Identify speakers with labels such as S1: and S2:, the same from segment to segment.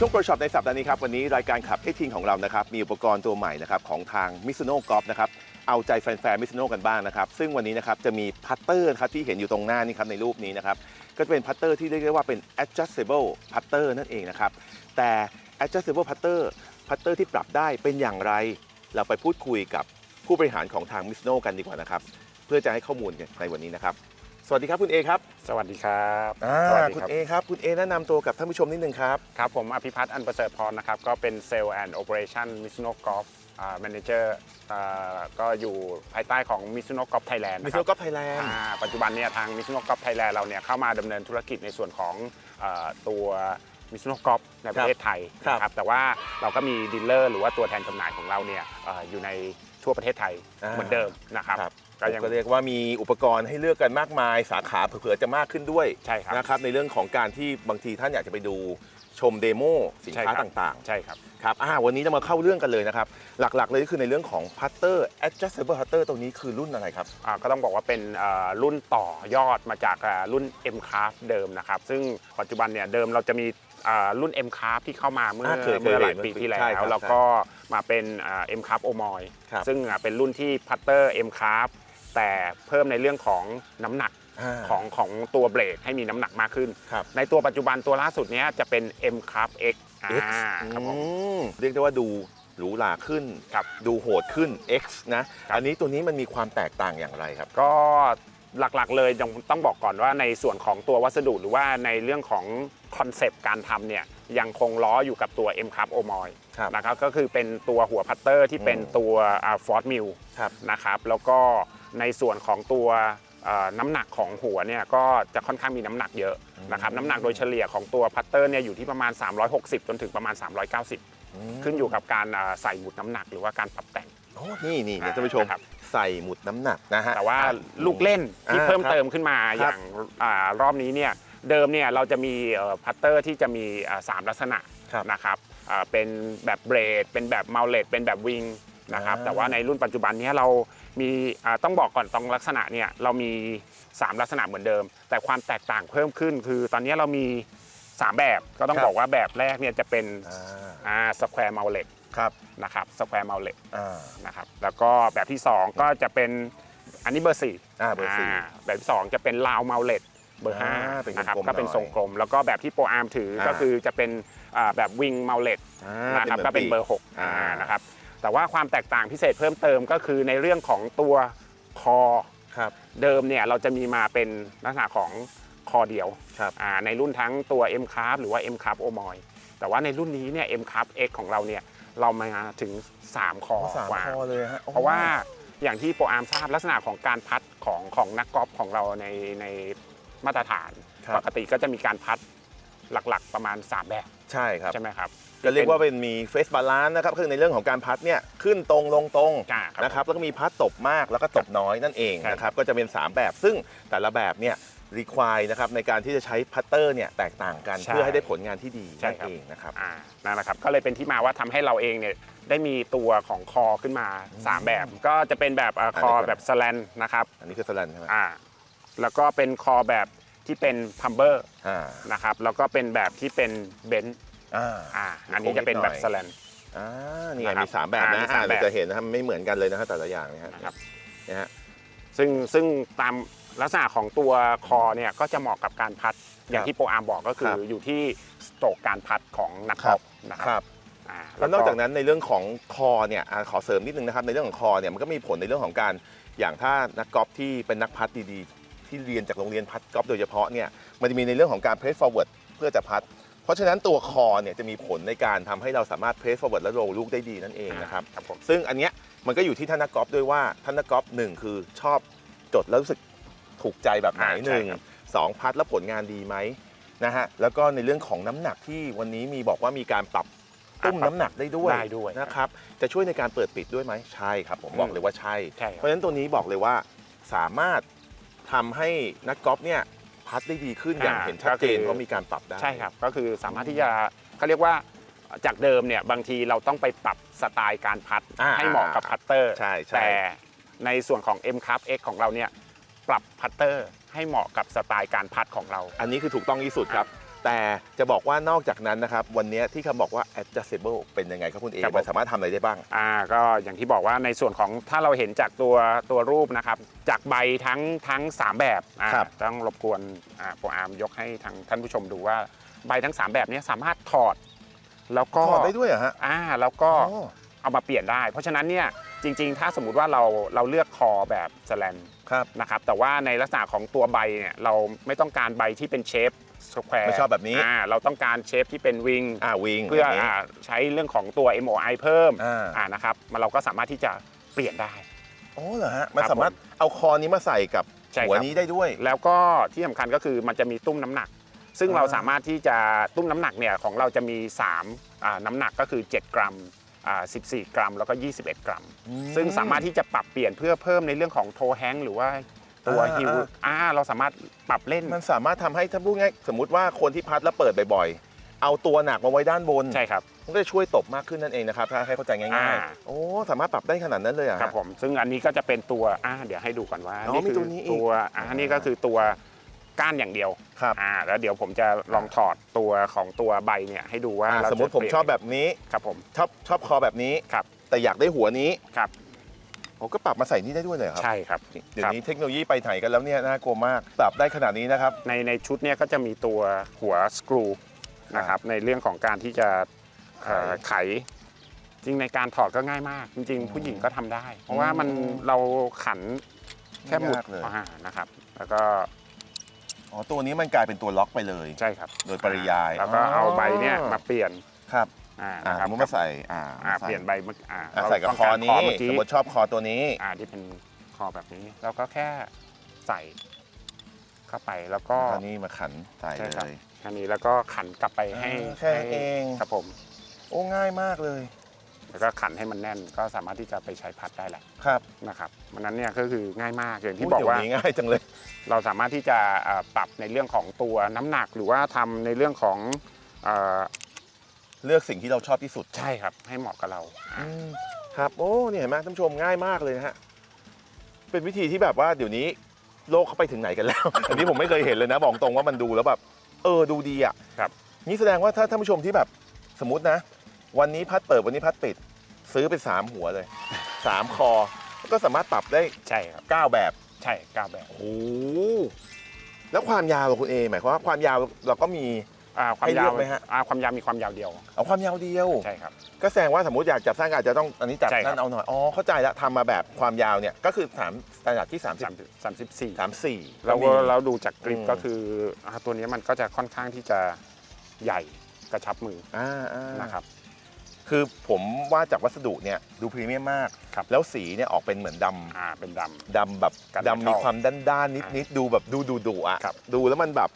S1: ช่วงโปรช็อปในสัปดาห์นี้ครับวันนี้รายการขับ18ของเรานะครับมีอุปกรณ์ตัวใหม่นะครับของทางมิ z ุโน่กอล์ฟนะครับเอาใจแฟนๆมิ z ุโน่กันบ้างนะครับซึ่งวันนี้นะครับจะมีพัตเตอร์ครับที่เห็นอยู่ตรงหน้านี่ครับในรูปนี้นะครับก็จะเป็นพัตเตอร์ที่เรียกได้ว่าเป็น adjustable putter นั่นเองนะครับแต่ adjustable putter พัตเตอร์ที่ปรับได้เป็นอย่างไร เราไปพูดคุยกับผู้บริหารของทางมิ z ุโน่กันดีกว่านะครับเพื่อจะให้ข้อมูลในวันนี้นะครับ สวัสดีครับคุณเอครับ
S2: สวัสดีครับ
S1: อ่า
S2: สวัสดี
S1: คุณ
S2: ครับ
S1: เอครับคุณเอแนะนำตัวกับท่านผู้ชมนิดนึงครับ
S2: ครับผมอภิพัฒน์อันประเสริฐพรนะครับ ก็เป็นเซลล์แอนด์โอเปอเรชั่นมิซุโนกอล์ฟแมเนเจอร์ก็อยู่ภายใต้ของมิซุโนกอล์ฟไทยแลนด์
S1: มิ
S2: นะ
S1: ส
S2: ค
S1: โน
S2: รับ
S1: กอล์ฟไทยแลนด์
S2: อ่าปัจจุบันเนี่ยทางมิซุโนกอล์ฟไทยแลนด์เราเนี่ยเข้ามาดำเนินธุรกิจในส่วนของเอ่อตัวมิซุโนกอล์ฟในประเทศไทย
S1: ครับ
S2: นะครับแต่ว่าเราก็มีดีลเลอร์หรือว่าตัวแทนจำหน่ายของเราเนี่ยเอ่ออยู่ในทั่วประเทศไทย
S1: อ่า
S2: เหมือนเดิมนะครับ
S1: ครับ
S2: ก็ยัง
S1: ก็เรียกว่ามีอุปกรณ์ให้เลือกกันมากมาย สาขาเผื่อๆจะมากขึ้นด้วย
S2: ใช่ครับ
S1: นะครับในเรื่องของการที่บางทีท่านอยากจะไปดูชมเดโมสินค้า
S2: ใช่ครับ
S1: ต่าง
S2: ใช่ครับ
S1: ๆครับอ่าวันนี้จะมาเข้าเรื่องกันเลยนะครับ หลักๆเลยก็คือในเรื่องของพัตเตอร์ adjustable putter ตัวนี้คือรุ่นอะไรครับ
S2: อ่าก็ต้องบอกว่าเป็นเอ่อรุ่นต่อยอดมาจากอ่ารุ่น M Craft เดิมนะครับ ซึ่งปัจจุบันเนี่ยเดิมเราจะมีอ่ารุ่น M Craft ที่เข้ามาเมื่อ
S1: อ่าเคยเคย
S2: เมื่อหลาย
S1: เห็น
S2: ปีที่แล้
S1: ใช่ครั
S2: ว
S1: บ
S2: แล้วก็มาเป็นอ่า M Craft o m o y
S1: ครับ
S2: ซึ่งอ่าเป็นรุ่นที่พัตเตอร์ M Craft แต่เพิ่มในเรื่องของน้ำหนักาของของตัวเบรกให้มีน้ำหนักมากขึ้น
S1: ครับ
S2: ในตัวปัจจุบันตัวล่าสุดเนี้ยจะเป็น M Craft X อ่า
S1: X
S2: ครับผม
S1: อืมเรียกได้ว่าดูหรูหราขึ้น
S2: ครับ
S1: ดูโหดขึ้น X นะ
S2: ครับ
S1: อันนี้ตัวนี้มันมีความแตกต่างอย่างไรครับ
S2: ก็หลักๆเลยต้องต้องบอกก่อนว่าในส่วนของตัววัสดุหรือว่าในเรื่องของคอนเซปต์การทำเนี่ยยังคงล้ออยู่กับตัว M ครับโอมอย
S1: ครับ
S2: นะครับก็คือเป็นตัวหัวพัตเตอร์ที่เป็น
S1: อืม
S2: ตัวฟอร์ดมิล
S1: ครับ
S2: นะครับแล้วก็ ในส่วนของตัวเอ่อน้ำหนักของหัวเนี่ยก็จะค่อนข้างมีน้ำหนักเยอะนะครับน้ำหนักโดยเฉลี่ยของตัวพัตเตอร์เนี่ยอยู่ที่ประมาณ 360 จนถึงประมาณ 390 ขึ้นอยู่กับการเอ่อใส่หมุดน้ำหนักหรือว่าการปรับแต่ง
S1: โอ้นี่นี่เดี๋ยวท่านผู้ชม
S2: ครับ
S1: ใส่หมุดน้ำหนักนะฮะ
S2: แต่ว่า
S1: อะ
S2: ลูกเล่นที่
S1: อ่า
S2: เพิ่ม
S1: ครับ
S2: เติมขึ้นมา
S1: ครับ
S2: อย่างอารอบนี้เนี่ยเดิมเนี่ยเราจะมีเอ่อพัตเตอร์ที่จะมีอ่าสามลักษณะ
S1: ครับ
S2: นะครับอ่าเป็นแบบเบรด เป็นแบบเมาเลตเป็นแบบวิงนะครับ
S1: อ่า
S2: แต่ว่าในรุ่นปัจจุบันเนี้เรา มีอ่าต้องบอกก่อนตรงลักษณะเนี่ยเรามี 3 ลักษณะเหมือนเดิม แต่ความแตกต่างเพิ่มขึ้น คือตอนนี้เรามี 3 แบบก็ต้องบอกว่าแบบแรกเนี่ยจะเป็น
S1: อ่า
S2: สแควร์เมาเลต
S1: ครับ
S2: นะครับสแควร์เมาเลต
S1: อ่า
S2: นะครับแล้วก็แบบที่ 2 ก็จะเป็นอันนี้เบอร์สี่
S1: อ่าเบอร์สี่า
S2: แบบที่ 2 จะเป็นลาวเมาเลตเบอร์
S1: อ่า
S2: ห้า
S1: เป็น
S2: นะครับ
S1: กลมๆ
S2: ก็เป็น
S1: หน่อย
S2: ทรงกลม แล้วก็แบบที่โปรอาร์มถืออาก็คือจะเป็นอ่าแบบวิงเมาเลต
S1: อ่า
S2: นะครับ
S1: หมื
S2: ก็เป็นเบอร์
S1: ปี
S2: 6
S1: อ่า
S2: นะครับ แต่ว่าความแตกต่างพิเศษเพิ่มเติมก็คือในเรื่องของตัวคอ
S1: ครับ
S2: เดิมเนี่ยเราจะมีมาเป็นลักษณะของคอเดียว
S1: ครับ
S2: อ่าในรุ่นทั้งตัว M c a r b หรือว่า M c a r b o m o y แต่ว่าในรุ่นนี้เนี่ย M c a r b X ของเราเนี่ยเรามาถึง 3คอ
S1: อ๋อสาม
S2: กว่า
S1: คอเลยฮะ
S2: เพราะว่าอย่างที่โปรอาร์มทราบลักษณะของการพัดของของนักกอล์ฟของเราในในมาตรฐาน
S1: ครับ
S2: ปกติก็จะมีการพัดหลักๆประมาณ 3 แบบ
S1: ใช่ครับ
S2: ใช่ไหมครับ
S1: ก็เรียกว่าเป็นมีเฟสบาลานซ์นะครับคือในเรื่องของการพัดเนี่ยขึ้นตรงลงตรง
S2: อ่าครับ
S1: นะครับแล้วก็มีพัดตบมากแล้วก็ตบน้อยนั่นเอง
S2: ครับ
S1: นะครับก็จะเป็น 3 แบบ ซึ่งแต่ละแบบเนี่ยรีควายนะครับในการที่จะใช้พัตเตอร์เนี่ยแตกต่างกัน
S2: ใช่
S1: เพื่อให้ได้ผลงานที่ดี
S2: ใช่
S1: นั่น
S2: ครับ
S1: เองนะครับ
S2: อ่านั่นแหละครับก็เลยเป็นที่มาว่าทำให้เราเองเนี่ยได้มีตัวของคอขึ้นมา 3 แบบ ก็จะเป็นแบบเอ่อคอ
S1: อันนี้ก่อน
S2: แบบสแลนนะครับ
S1: อันนี้คือสแลนใช่ไหม
S2: อ่าแล้วก็เป็นคอแบบที่เป็นพัมเบอร์
S1: อ่า
S2: นะครับแล้วก็เป็นแบบที่เป็นเบนซ์
S1: อ่า
S2: อ่าอันนี้จะเป็นแบบสแลน
S1: อ่านี่ไง
S2: นะครับ
S1: มีสามแบบ
S2: อ่า
S1: นะ
S2: มี
S1: อ่า
S2: สามแบบ
S1: เราจะเห็นนะครับไม่เหมือนกันเลยนะฮะแต่ละอย่างเนะฮะ
S2: นะครับ
S1: นะฮะ
S2: ซึ่งซึ่งตามลักษณะของตัวคอเนี่ยก็จะเหมาะกับการพัด อย่าง
S1: ครับ
S2: ที่โปรอาร์มบอกก็คื
S1: ค
S2: อ
S1: รับ
S2: อยู่ที่สโตรกการพัดของนักก
S1: ครั
S2: อบล์ฟนะค
S1: ค
S2: รั
S1: รั
S2: บบอ่า
S1: แล้วนอกจากนั้นในเรื่องของคอเนี่ยอ่าขอเสริมนิดนึงนะครับในเรื่องของคอเนี่ยมันก็มีผลในเรื่องของการอย่างถ้านักกอล์ฟที่เป็นนักพัดดีๆ ที่เรียนจากโรงเรียนพัดกอล์ฟโดยเฉพาะเนี่ยมันจะมีในเรื่องของการ press forward เพื่อจะพัด เพราะฉะนั้นตัวคอเนี่ยจะมีผลในการทำให้เราสามารถ press forward และ roll ลูกได้ดีนั่นเองนะครับ
S2: ครับผม
S1: ซึ่งอันเนี้ยมันก็อยู่ที่ท่านนักกอล์ฟด้วยว่าท่านนักกอล์ฟหนึ่งคือชอบจดแล้วรู้สึกถูกใจแบบไหน
S2: อ่า
S1: หนึ่ง
S2: ใช่ครับ
S1: สองพัดแล้วผลงานดีไหมนะฮะแล้วก็ในเรื่องของน้ำหนักที่วันนี้มีบอกว่ามีการปรับตุ้มน้ำหนักได้ด้วย
S2: ได้ด้วย
S1: นะครับจะช่วยในการเปิดปิดด้วยไหมใช่ครับ ผมบอกเลยว่าใช่
S2: ใช่
S1: เพ
S2: ครับ
S1: ราะฉะนั้นตัวนี้บอกเลยว่าสามารถทำให้นักกอล์ฟเนี่ย พัดได้ดีขึ้นอย่าง
S2: อ่า
S1: เห็นชัดเจน
S2: ก็คือ
S1: ว่ามีการปรับได้
S2: ใช่ครับ ก็คือสามารถที่จะเขาเรียกว่าจากเดิมเนี่ยบางทีเราต้องไปปรับสไตล์การพัด
S1: อ่า
S2: ให้เหมาะกับพัตเตอร์
S1: ใช่ใช่
S2: แต่ในส่วนของ M c u p X ของเราเนี่ยปรับพัตเตอร์ให้เหมาะกับสไตล์การพัดของเรา
S1: อันนี้คือถูกต้องที่สุดครับ แต่จะบอกว่านอกจากนั้นนะครับ วันนี้ที่คำบอกว่า adjustable เป็นยังไงครับคุณเอ
S2: ครับผม
S1: มันสามารถทำอะไรได้บ้าง
S2: อ่าก็อย่างที่บอกว่าในส่วนของถ้าเราเห็นจากตัวตัวรูปนะครับ จากใบทั้งทั้ง 3 แบบอ่า
S1: ครับ
S2: ต้องรบกวนอ่าโปรอาร์มยกให้ทางท่านผู้ชมดูว่าใบทั้ง 3 แบบเนี้สามารถถอด แล้วก็
S1: ถอดได้ด้วยเหรอฮะ
S2: อ่าแล้วก็
S1: อ๋อ
S2: เอามาเปลี่ยนได้ เพราะฉะนั้นเนี่ยจริง ๆ ถ้าสมมุติว่าเราเราเลือกคอแบบสแลน
S1: ครับ
S2: นะครับแต่ว่าในลักษณะของตัวใบเนี่ยเราไม่ต้องการใบที่เป็นเชฟ สแควร์
S1: ไม่ชอบแบบนี้
S2: อ่าเราต้องการเชฟที่เป็นวิง
S1: อ่าวิง
S2: เพื่อ
S1: แบบนี้
S2: อ่าใช้เรื่องของตัว MOI เพิ่ม
S1: อ่า
S2: อ่านะครับมันเราก็สามารถที่จะเปลี่ยนได้
S1: อ๋อเหรอฮะ มัน
S2: ครับ
S1: สามารถเอาคอนี้มาใส่กับ
S2: ใช่ครับ
S1: หัวนี้ได้ด้วย
S2: แล้วก็ที่สำคัญก็คือมันจะมีตุ้มน้ำหนัก ซึ่ง
S1: อ่า
S2: เราสามารถที่จะตุ้มน้ำหนักเนี่ยของเราจะมี3อ่าน้ำหนักก็คือ 7 กรัมอ่า14 กรัม แล้วก็ 21 กรัม
S1: อืม
S2: ซึ่งสามารถที่จะปรับเปลี่ยนเพื่อเพิ่มในเรื่องของโทแฮงหรือว่า ตัว
S1: อ่า
S2: ฮิว
S1: อ่า
S2: อ่าเราสามารถปรับเล่น
S1: มันสามารถทำให้ถ้าพูดง่ายสมมติว่าคนที่พัดแล้วเปิดบ่อยๆ เอาตัวหนักมาไว้ด้านบน
S2: ใช่ครับ
S1: มันก็จะช่วยตบมากขึ้นนั่นเองนะครับ ถ้าให้เข้าใจง่าย
S2: อ่า
S1: ๆโอ้ สามารถปรับได้ขนาดนั้นเลยเหรอะ
S2: ครับผม ซึ่งอันนี้ก็จะเป็นตัวอ่าเดี๋ยวให้ดูก่อนว่า
S1: อ๋อมี
S2: คื
S1: ตัวนี้อีก
S2: ตัวอ่า
S1: อ่า
S2: นี่ก็คือตัวก้านอย่างเดียว
S1: ครับ
S2: อ่าแล้วเดี๋ยวผมจะลองถอดตัวของตัวใบเนี่ยให้ดูว่า
S1: อ่า
S2: เรา
S1: สมมติ
S2: จะ
S1: ผม
S2: เปลี่ยน
S1: ชอบแบบนี้
S2: ครับผม
S1: ชอบชอบคอแบบนี้
S2: ครับ
S1: แต่อยากได้หัวนี้
S2: ครับ
S1: ผมก็ปรับมาใส่นี่ได้ด้วยเลยเหรอครับ
S2: ใช่ครับ
S1: เดี๋ยวนี้เทคโนโลยีไปไหนกันแล้วเนี่ยน่ากลัวมากปรับได้ขนาดนี้นะครับ
S2: ในในชุดเนี่ยก็จะมีตัวหัวสกรูนะครับในเรื่องของการที่จะเอ่อไขจริงในการถอดก็ง่ายมาก จริง ๆ ผู้หญิงก็ทำได้ เพราะว่ามัน
S1: อืม
S2: เราขันแค่หมุด
S1: ไม่ยากเลย
S2: อ่านะครับ แล้วก็
S1: อ๋อตัวนี้มันกลายเป็นตัวล็อกไปเลย
S2: ใช่ครับ
S1: โดยปริยาย
S2: แล้วก็เอาใบเนี่ยมาเปลี่ยน
S1: ครับ
S2: อ่า
S1: อ่า
S2: นะครับ
S1: สมมติมาใส่อ่า
S2: อ่า
S1: มาใส่
S2: เปลี่ยนใบเมื่ออ่า
S1: อ่า
S2: เรา
S1: ใส่กับ
S2: ต้ง
S1: คอก
S2: ร
S1: นี้
S2: เมื่อกี้
S1: สมมติชอบคอตัวนี้
S2: อ่าที่เป็นคอแบบนี้ เราก็แค่ใส่เข้าไปแล้วก็
S1: ตอนนี้มาขันใส่
S2: ใช่
S1: เล
S2: ครับ
S1: ย
S2: อันนี้แล้วก็ขันกลับไปให้
S1: อ่าแค่นั้น
S2: ให้
S1: เอง
S2: ครับผม
S1: โอ้ง่ายมากเลย
S2: แล้วก็ขันให้มันแน่นก็สามารถที่จะไปใช้พัดได้แหละ
S1: ครับ
S2: นะครับมันนั้นเนี่ยก็คือง่ายมากอย่างที่
S1: โย
S2: บอกว่า
S1: เดี๋ยนี้ง่ายจังเลย
S2: เราสามารถที่จะเอ่อปรับในเรื่องของตัวน้ำหนักหรือว่าทำในเรื่องของเอ่อ
S1: เลือกสิ่งที่เราชอบที่สุด
S2: ใช่ครับ ให้เหมาะกับเรา
S1: อืมครับโอ้เนี่ยเห็นไหมท่านผู้ชมง่ายมากเลยนะฮะเป็นวิธีที่แบบว่าเดี๋ยวนี้โลกเขาไปถึงไหนกันแล้ว อันนี้ผมไม่เคยเห็นเลยนะบอกตรงว่ามันดูแล้วแบบเออดูดีอะ
S2: ครับ
S1: นี่แสดงว่าถ้าท่านผู้ชมที่แบบสมมตินะ วันนี้พัดเปิดวันนี้พัดปิด ซื้อไปสามหัวเลยสามคอแล้วก็สามารถปรับได้
S2: ใช่ครับ
S1: เก้าแบบ
S2: ใช่ก้าวแบบ
S1: โอ้โหแล้วความยาวของคุณเอหมายความว่าความยาวเราก็มี
S2: อ่าความ
S1: ให้เลื
S2: ยา
S1: อ
S2: ว
S1: กไหมฮะ
S2: อ่าความยาวมีความยาวเดียว
S1: เอาความยาวเดียว
S2: ใช่ครับ
S1: ก็แสดงว่าสมมติอยากจับสั้นก็อาจจะต้องอันนี้จับ
S2: ใช่ครับ
S1: สั้นเอาหน่อย อ๋อ เข้าใจแล้วทำมาแบบความยาวเนี่ย ก็คือ3สแตนดาร์ดที่ 30
S2: สามสิบสี่
S1: 34
S2: เรา
S1: ก็มี
S2: เราดูจากกริป
S1: อืม
S2: ก็คืออ่าตัวนี้มันก็จะค่อนข้างที่จะใหญ่กระชับมือ
S1: อ่าอ่า
S2: นะครับ
S1: คือผมว่าจากวัสดุเนี่ยดูพรีเมียมมาก
S2: ครับ
S1: แล้วสีเนี่ยออกเป็นเหมือนด
S2: อ่าเป็นดำ
S1: ดำแบบ
S2: กัน
S1: ดำมี
S2: ชอบ
S1: ความด้านด้านนิดนิดๆดูแบบดูดูดุอะ
S2: ครับ
S1: ดูแล้วมันแบบ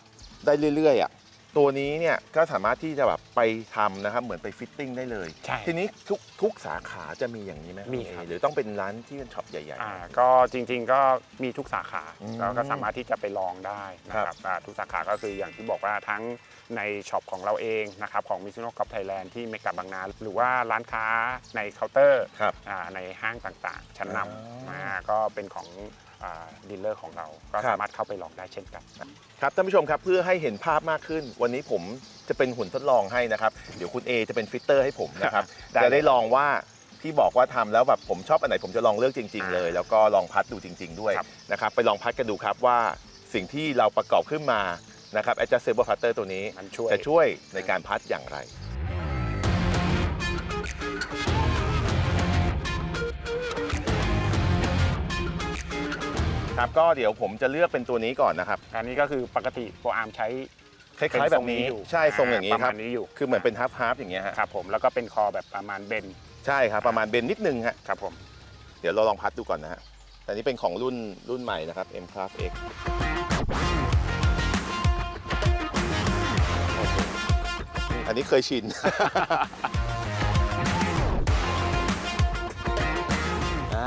S1: ได้เรื่อยๆอะ ตัวนี้เนี่ยก็สามารถที่จะแบบไปทำนะครับเหมือนไปฟิตติ้งได้เลยำ
S2: ใช่
S1: ทีนี้ทุกทุกสาขาจะมีอย่างนี้ไหม
S2: มีครับ
S1: หรือต้องเป็นร้านที่เป็นช็อปใหญ่
S2: อ่าก็จริงๆก็มีทุกสาขา
S1: อืม
S2: เราก็สามารถที่จะไปลองได้นะค
S1: ครั
S2: รับบอ่าทุกสาขาก็คืออย่างที่บอกว่าทั้งในช็อปของเราเองนะครับของมิซูโน่กอล์ฟไทยแลนด์ที่เมกะบางนา หรือว่าร้านค้าในเคาน์เตอร์
S1: ๆครับ
S2: อ่าในห้างต่างๆ ชั้นน
S1: อ๋อำ
S2: อ่าก็เป็นของ ดีลเลอร์ของเรา ก็
S1: ครับ
S2: สามารถเข้าไปลองได้เช่นกัน
S1: ครับท่านผู้ชมครับเพื่อให้เห็นภาพมากขึ้น วันนี้ผมจะเป็นหุ่นทดลองให้นะครับ เดี๋ยวคุณเอจะเป็นฟิตเตอร์ให้ผมนะครับ
S2: ได้
S1: จะได้ลองว่าที่บอกว่าทำแล้วแบบผมชอบอันไหนผมจะลองเลือกจริง ๆ เลย แล้วก็ลองพัดดูจริง ๆ ด้วย
S2: ครับ
S1: นะครับไปลองพัดกันดูครับว่าสิ่งที่เราประกอบขึ้นมานะครับ adjustable putter ตัวนี้
S2: มันช่วย
S1: จะช่วยในการพัดอย่างไร ครับ ก็เดี๋ยวผมจะเลือกเป็นตัวนี้ก่อนนะครับ
S2: อันนี้ก็คือปกติโปรอาร์มใช้
S1: คล้ายๆแบบนี้
S2: เป็ทรงอยู่
S1: ใช่ทรงอย่างนี้
S2: ประ
S1: ครั
S2: มา
S1: บ
S2: ณนี้อยู่
S1: คือเหมือนเป็นฮับฮับอย่างเงี้ยฮะ
S2: ครับผมแล้วก็เป็นคอแบบประมาณเบน
S1: ใช่ครับประมาณเบนนิดนึงฮะ
S2: ครับผม
S1: เดี๋ยวเราลองพัดดูก่อนนะฮะแต่นี้เป็นของรุ่นรุ่นใหม่นะครับ M Class X อันนี้เคยชิน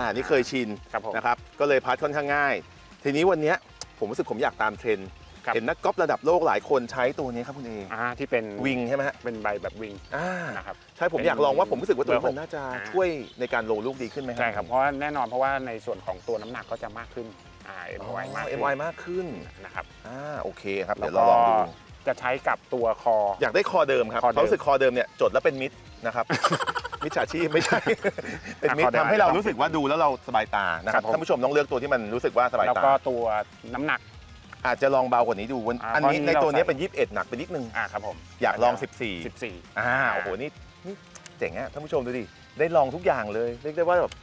S1: อ่าอันนี่เคยชิน
S2: ครับผม
S1: นะครับ ก็เลยพัดค่อนข้างง่าย ทีนี้วันเนี้ยผมรู้สึกผมอยากตามเทรนด์
S2: ครับ
S1: เห็นนักกอล์ฟระดับโลกหลายคนใช้ตัวนี้ครับคุณเอ
S2: อ่าที่เป็น
S1: วิงใช่ไหมฮะ
S2: เป็นใบแบบวิง
S1: อ่า
S2: นะครับ
S1: ใช่ผมอยากลองว่าผมรู้สึกว่าตัวนี้
S2: เบอร์ห
S1: มั
S2: ก
S1: นน่าจะ
S2: อ่า
S1: ช่วยในการโลลูกดีขึ้นไหม
S2: ใช่ครับ เพราะว่าแน่นอนเพราะว่าในส่วนของตัวน้ำหนักก็จะมากขึ้นอ่า
S1: อ๋อ
S2: MOI มากขึ้น
S1: MOI มากขึ้น
S2: นะครับ
S1: อ่าโอเคครับ
S2: แล้
S1: เดี๋ยววเรา
S2: ก็
S1: ลองดู
S2: จะใช้กับตัวคอ
S1: อยากได้คอเดิมครับ
S2: คอเดิม
S1: เขารู้สึกคอเดิมเนี่ยจดแล้วเป็นมิตรนะครับ มิจฉาชีพไม่ใช่ เป็นมิต
S2: คอ
S1: ร
S2: เดิม
S1: ทำให้เรารู้สึกว่าดูแล้วเราสบายตานะครับ
S2: ครับผม
S1: ท่านผู้ชมต้องเลือกตัวที่มันรู้สึกว่าสบาย
S2: แล้ว
S1: ตา
S2: ก็ตัวน้ำหนัก
S1: อาจจะลองเบากว่านี้ดูวัน
S2: อ่า
S1: อันนี้
S2: เพราะนี่
S1: ในตัวนี้
S2: เราใส่
S1: เป็น 21 หนักไปนิดนึง
S2: อ่าครับผม
S1: อยากลอง 14
S2: 14
S1: อ่าโอ้โหนี่นี่เจ๋งอะท่านผู้ชมดูดิ ได้ลองทุกอย่างเลย เรียกได้ว่าแบบ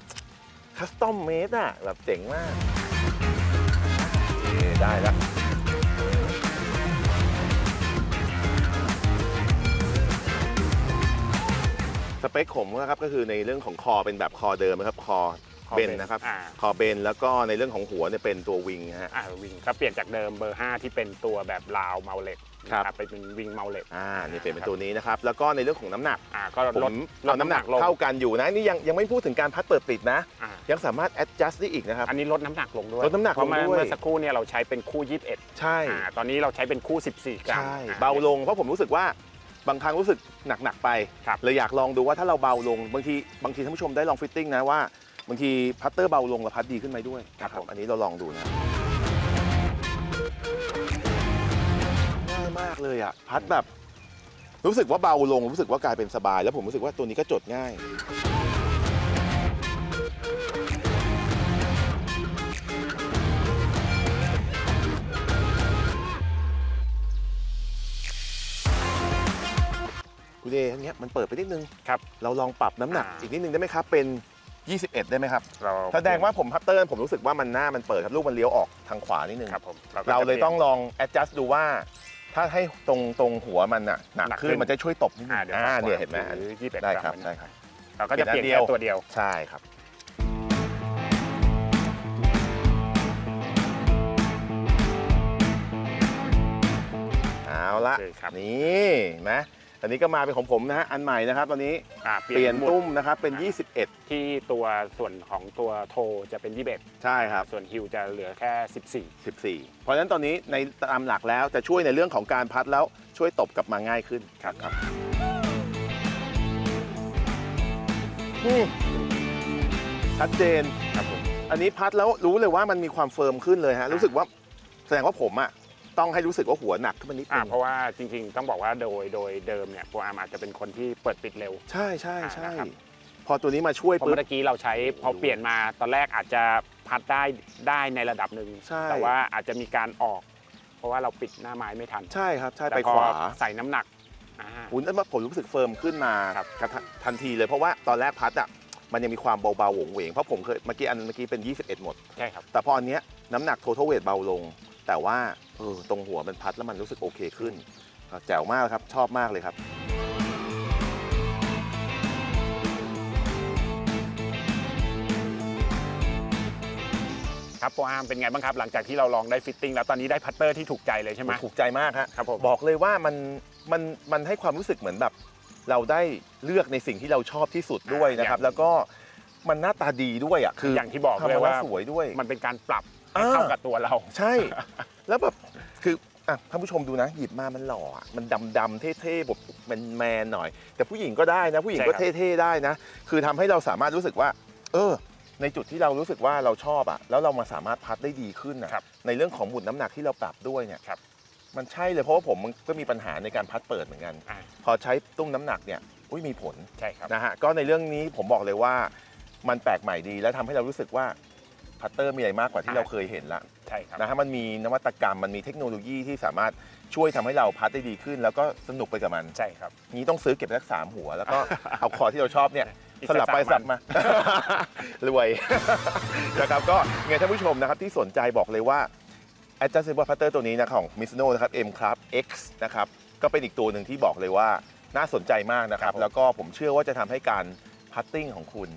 S1: คัสตอมเมดอะแบบเจ๋งมากโอเคได้แล้ว สเปคผมนะครับก็คือในเรื่องของคอเป็นแบบคอเดิมนะครับคอ
S2: คอ
S1: เบ
S2: เบ
S1: น
S2: น
S1: นะครับ
S2: อ่า
S1: คอเบนแล้วก็ในเรื่องของหัวเนี่ยเป็นตัววิงฮะ
S2: อ่าวิงก็เปลี่ยนจากเดิมเบอร์ 5 ที่เป็นตัวแบบลาวเมาเล็ต
S1: ครับ
S2: นะไปเป็นวิงเมาเล็ต
S1: อ่านี่เปลี่ยนเป็นตัวนี้นะครับแล้วก็ในเรื่องของน้ำหนัก
S2: อ่าก็
S1: ผ
S2: ลด
S1: ม
S2: ล
S1: เอา
S2: ด
S1: น้ำหนัก
S2: ลง
S1: เท่ากันอยู่นะนี่ยังยังไม่พูดถึงการพัดเปิดปิดนะ
S2: อ่า
S1: ยังสามารถ adjust ได้อีกนะครับ
S2: อันนี้ลดน้ำหนักลงด้วย
S1: ลดน้ำหนัก
S2: เพราะ
S1: ลงด้วย
S2: เมื่อสักครู่เนี่ยเราใช้เป็นคู่ 21
S1: ใช่
S2: อ่าตอนนี้เราใช้เป็นคู่ 14 กรัม
S1: ใช่
S2: อ่
S1: เบาลงเพราะผมรู้สึกว่า บางครั้งรู้สึกหนักๆไป
S2: ครับ
S1: เลยอยากลองดูว่าถ้าเราเบาลงบางทีบางทีท่านผู้ชมได้ลองฟิตติ้งนะว่าบางทีพัตเตอร์เบาลงแล้วพัดดีขึ้นไหมด้วยนะครับอันนี้เราลองดูนะง่ายมากเลยอะพัดแบบ รู้สึกว่าเบาลงรู้สึกว่ากลายเป็นสบาย แล้วผมรู้สึกว่าตัวนี้ก็จดง่าย คุณเดอันเนี้ยมันเปิดไปนิดนึง
S2: ครับ
S1: เราลองปรับน้ำหนัก
S2: อ่า
S1: อีกนิดนึงได้ไหมครับ เป็น 21 ได้ไหมครับ
S2: เรา
S1: แสดงว่าผมพัตเตอร์ผมรู้สึกว่ามันหน้ามันเปิดครับลูกมันเลี้ยวออกทางขวานิดนึง
S2: ครับผมก็
S1: เรา
S2: จะ
S1: เลยต้องลอง adjust ดูว่า ถ้าให้ตรงตรงหัวมันน่ะหนัก
S2: หนักขึ้
S1: ขึ้น
S2: น
S1: มันจะช่วยตบนิดนึ
S2: อ่างเดี๋ยว
S1: อ่า
S2: ฝาก
S1: เนี่ย
S2: ไว้
S1: เห็นไหม
S2: หรือ21
S1: ได้ครับ
S2: กรัม
S1: ได้ครับ
S2: เราก็จะเปลี่ยน
S1: เปลี่ยนอันเดียว
S2: แค่ตัวเดียว
S1: ใช่ครับ เอาละ
S2: โอเคครับ
S1: นี่เห็นไหม อันนี้ก็มาเป็นของผมนะฮะอันใหม่นะครับตอนนี้
S2: อ่า
S1: เปลี่ยน
S2: หมุด
S1: ตุ้มนะครับเป็น
S2: ที่ตัวส่วนของตัวโทจะเป็น21
S1: 21ใช่ครับ
S2: ส่วนฮิวจะเหลือแค่
S1: 14 เพราะฉะนั้นตอนนี้ในตามหลักแล้วจะช่วยในเรื่องของการพัดแล้วช่วยตบกลับมาง่ายขึ้นครับครับอืมชัดเจน
S2: 14 ครับผม
S1: อันนี้พัดแล้วรู้เลยว่ามันมีความเฟิร์มขึ้นเลยฮะรู้สึกว่าแสดงว่าผมอะ ต้องให้รู้สึกว่าหัวหนักขึ้นมานิด
S2: อ่า
S1: นึง
S2: เพราะว่าจริงๆ ต้องบอกว่าโดยโดยเดิมเนี่ยโปรอาร์มอาจจะเป็นคนที่เปิดปิดเร็ว
S1: ใช่ใช่ใช่
S2: อ่านะครับ
S1: พอตัวนี้มาช่วย
S2: เพราะ
S1: ปุ๊บ
S2: เมื่อกี้เราใช้พอเปลี่ยนมาตอนแรกอาจจะพัดได้ได้ในระดับหนึ่ง
S1: ใช่
S2: แต่ว่าอาจจะมีการออก เพราะว่าเราปิดหน้าไม้ไม่ทัน
S1: ใช่ครับใช่
S2: แต่
S1: ไป
S2: พอ
S1: ขวา
S2: ใส่น้ำหนักอ่า
S1: อุ้ยแล้วผมรู้สึกเฟิร์มขึ้นมา
S2: ครับ
S1: กระทะทันทีเลยเพราะว่าตอนแรกพัดอะมันยังมีความเบาๆหวงเหวงๆเพราะผมเคยเมื่อกี้อันเมื่อกี้เป็น 21 หมด
S2: ใช่ครับ
S1: แต่พออันเนี้ยน้ำหนัก total weight เบาลง แต่ว่าเออตรงหัวมันพัดแล้วมันรู้สึกโอเคขึ้นก็แจ๋วมากครับชอบมากเลยครับ
S2: ครับโปรอาร์มเป็นไงบ้างครับ หลังจากที่เราลองได้ฟิตติ้งแล้วตอนนี้ได้พัตเตอร์ที่ถูกใจเลยใช่ไหม
S1: ถูกใจมากฮะ
S2: ครับผม
S1: บอกเลยว่ามันมันมันให้ความรู้สึกเหมือนแบบ เราได้เลือกในสิ่งที่เราชอบที่สุดด้วยนะครับ แล้วก็มันหน้าตาดีด้วยอะคือ
S2: อย่างที่บอก
S1: ทำ
S2: เลย
S1: มา
S2: ว่า
S1: แล้วสวยด้วย
S2: มันเป็นการปรับให้
S1: อ่า
S2: เข้ากับตัวเรา
S1: ใช่ แล้วแบบ คืออะท่านผู้ชมดูนะ หยิบมามันหล่ออะมันดำดำๆเท่ๆแบบมันแมนหน่อย แต่ผู้หญิงก็ได้นะ ผู้หญิงก็
S2: ใช่ครับ
S1: เท่ๆได้นะ คือทำให้เราสามารถรู้สึกว่า เออ ในจุดที่เรารู้สึกว่าเราชอบอะแล้วเรามาสามารถพัดได้ดีขึ้นอะ
S2: ครับ
S1: ในเรื่องของหมุดน้ำหนักที่เราปรับด้วยเนี่ย
S2: ครับ
S1: มันใช่เลยเพราะว่าผมมันก็มีปัญหาในการพัดเปิดเหมือนกัน
S2: อ่า
S1: พอใช้ตุ้มน้ำหนักเนี่ยอุ้ยมีผล
S2: ใช่ครับ
S1: นะฮะก็ในเรื่องนี้ผมบอกเลยว่ามันแปลกใหม่ดีและทำให้เรารู้สึกว่าพัตเตอร์มีอะไรมากกว่าที่
S2: อ่า
S1: เราเคยเห็นละ
S2: ใช่ครับ
S1: นะฮะมันมีนวัตกรรมมันมีเทคโนโลยีที่สามารถช่วยทำให้เราพัดได้ดีขึ้น แล้วก็สนุกไปกับมัน
S2: ใช่ครับ
S1: นี้ต้องซื้อเก็บสักสามหัว แล้วก็ เอาคอที่เราชอบเนี่ย
S2: อีก
S1: ส
S2: สัก
S1: ลับไป
S2: สาม
S1: สลับมา รวย นะครับก็ไงท่านผู้ชมนะครับที่สนใจบอกเลยว่า adjustable putter ตัวนี้นะของ Mizuno นะครับ M Club X นะครับก็เป็นอีกตัวหนึ่งที่บอกเลยว่าน่าสนใจมากนะครับ
S2: ครับผม
S1: แล้วก็ผมเชื่อว่าจะทำให้การพัตติ้งของคุณ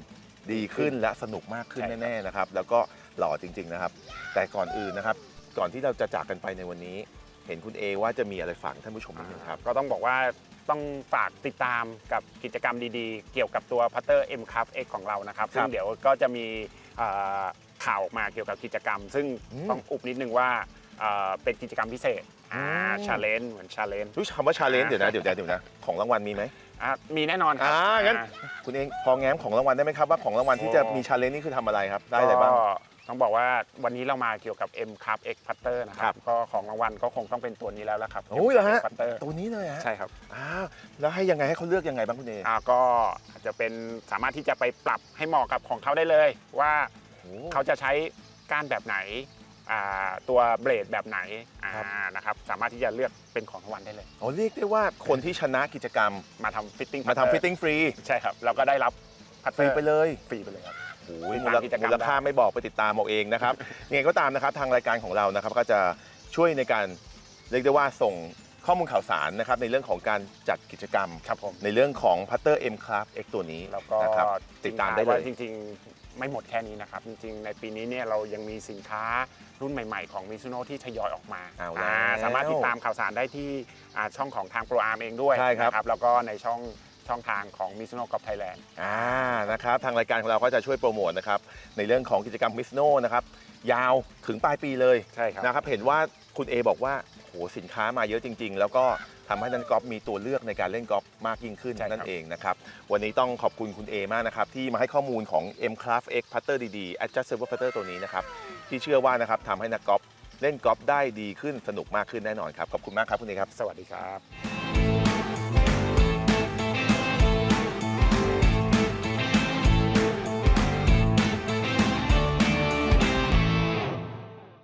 S1: ดีขึ้นและสนุกมากขึ้น
S2: ใช่ครับ
S1: แน่ๆนะครับ แล้วก็หล่อจริง ๆนะครับ แต่ก่อนอื่นนะครับ ก่อนที่เราจะจากกันไปในวันนี้ เห็นคุณเอว่าจะมีอะไรฝากท่านผู้ชมนิดนึงครับ
S2: ก็ต้องบอกว่าต้องฝากติดตามกับกิจกรรมดีๆ เกี่ยวกับตัว Putter M Cup X ของเรานะครับ ซึ่งเดี๋ยวก็จะมีเอ่อข่าวออกมาเกี่ยวกับกิจกรรม ซึ่ง
S1: อืม
S2: ต้องอุบนิดนึงว่าเอ่อเป็นกิจกรรมพิเศษอ่า
S1: อืม
S2: ชาเลนจ์เหมือนชาเลนจ์
S1: รู้คำว่าชาเลนจ์
S2: อ่า
S1: เดี๋ยวนะเดี๋ยวนะเดี๋ยวนะของรางวัลมีไหม
S2: มีแน่นอนครั
S1: อ่างั้น
S2: อ่า
S1: คุณเองพอแง้มของรางวัลได้ไหมครับว่าของรางวัลที่
S2: โอ้
S1: จะมีชาเลนจ์นี่คือทำอะไรครับ ได้อะไรบ้าง
S2: ก็ต้องบอกว่าวันนี้เรามาเกี่ยวกับ M Cup X Putter นะค
S1: ครั
S2: รับบ ก็ของรางวัลก็คงต้องเป็นตัวนี้แล้วละครับ
S1: โอ้ยเหรอฮะ
S2: พัตเตอร์
S1: ตัวนี้เลยฮะ
S2: ใช่ครับ
S1: อ้าวแล้วให้ยังไงให้เขาเลือกยังไงบ้างคุณเอ
S2: อ่าก็อาจจะเป็นสามารถที่จะไปปรับให้เหมาะกับของเขาได้เลย ว่า
S1: โอ้
S2: เขาจะใช้ก้านแบบไหนอ่า ตัวเบลดแบบไหนอ่า
S1: ครับ
S2: นะครับสามารถที่จะเลือกเป็นของรางวัลได้เลย
S1: อ๋อเรียกได้ว่าคนที่ชนะกิจกรรม
S2: มาทำฟิตติ้ง
S1: มาทำฟิตติ้งฟรี
S2: ใช่ครับแล้วก็ได้รับพัต
S1: ฟ
S2: เตอ
S1: รี
S2: ร์
S1: ไปเลย
S2: ฟรีไปเลยครับ
S1: โอ้ย
S2: ติด
S1: มู
S2: ตาม
S1: ล
S2: กิจกรรม
S1: มูลค่าไม่บอกไปติดตามเอาเองนะครับยังไงก็ตามนะครับทางรายการของเรานะครับก็จะช่วยในการเรียกได้ว่าส่งข้อมูลข่าวสารนะครับในเรื่องของการจัดกิจกรรม
S2: ครับผม
S1: ในเรื่องของ Putter M Craft X ตัวนี้
S2: แล้วก็
S1: นะครับติดตามได้เลย
S2: จริงๆ ไม่หมดแค่นี้นะครับ จริงๆ ในปีนี้เนี่ยเรายังมีสินค้ารุ่นใหม่ๆ ของมิซูโน่ที่ทยอยออกมา
S1: เอาแล้ว
S2: อ่าสามารถติดตามข่าวสารได้ที่อ่าช่องของทางโปรอาร์มเองด้วย
S1: ใช่ครับ
S2: นะแล้วก็ในช่องช่องทางของมิซูโน่กับไทยแลนด์
S1: อ่านะครับทางรายการของเราก็จะช่วยโปรโมทนะครับในเรื่องของกิจกรรมมิสโนนะครับยาวถึงปลายปีเลย
S2: ใช่ครับ
S1: นะครับเห็นว่าคุณเอบอกว่าโหสินค้ามาเยอะจริง ๆ แล้วก็ทำให้นักกอล์ฟมีตัวเลือกในการเล่นกอล์ฟมากยิ่งขึ้น
S2: ใช่ครับ
S1: นั่นเองนะครับวันนี้ต้องขอบคุณคุณเอมากนะครับที่มาให้ข้อมูลของ M Craft X Putter ดีๆ Adjustable Putter ตัวนี้นะครับที่เชื่อว่านะครับทำให้นักกอล์ฟเล่นกอล์ฟได้ดีขึ้นสนุกมากขึ้นแน่นอนครับขอบคุณมากครับคุณเอครับ
S2: สวัสดีครับ